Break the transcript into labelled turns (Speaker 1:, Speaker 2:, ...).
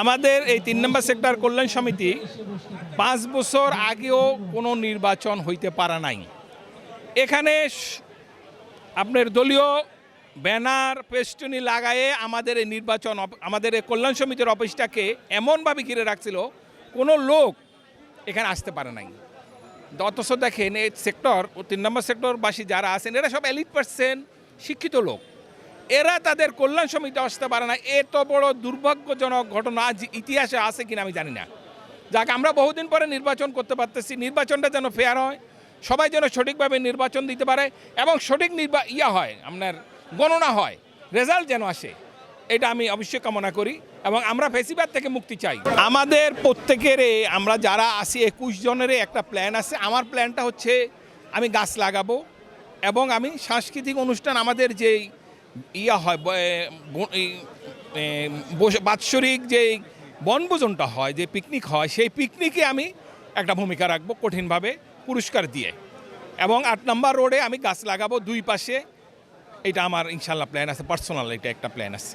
Speaker 1: আমাদের এই তিন নম্বর সেক্টর কল্যাণ সমিতি পাঁচ বছর আগেও কোনো নির্বাচন হইতে পারা নাই। এখানে আপনার দলীয় ব্যানার পেস্টনি লাগায়ে আমাদের এই নির্বাচন আমাদের এই কল্যাণ সমিতির অফিসটাকে এমনভাবে ঘিরে রাখছিল, কোনো লোক এখানে আসতে পারে নাই। অথচ দেখেন এই সেক্টর ও তিন নম্বর সেক্টরবাসী যারা আছেন, এরা সব এলিট পার্সেন্ট শিক্ষিত লোক। এরা তাদের কল্যাণ সমিতি আসতে পারে না। এত বড় দুর্ভাগ্যজনক ঘটনা আজ ইতিহাসে আছে কিনা আমি জানি না। যাকে, আমরা বহুদিন পরে নির্বাচন করতে পারতেছি। নির্বাচনটা যেন ফেয়ার হয়, সবাই যেন সঠিকভাবে নির্বাচন দিতে পারে এবং সঠিক নির্বা, ইয়া হয়, আপনার গণনা হয় রেজাল্ট যেন আসে, এটা আমি অবশ্যই কামনা করি এবং আমরা ফেসিবাদ থেকে মুক্তি চাই। আমাদের প্রত্যেকের আমরা যারা আসি একুশ জনের একটা প্ল্যান আছে। আমার প্ল্যানটা হচ্ছে, আমি গাছ লাগাবো এবং আমি সাংস্কৃতিক অনুষ্ঠান, আমাদের যে ইয়া হয় বাৎসরিক যে বনভোজনটা হয়, যে পিকনিক হয়, সেই পিকনিকে আমি একটা ভূমিকা রাখব কঠিনভাবে পুরস্কার দিয়ে। এবং আট নম্বর রোডে আমি গাছ লাগাবো দুই পাশে। এটা আমার ইনশাল্লাহ প্ল্যান আছে পার্সোনাল এটা একটা প্ল্যান আছে।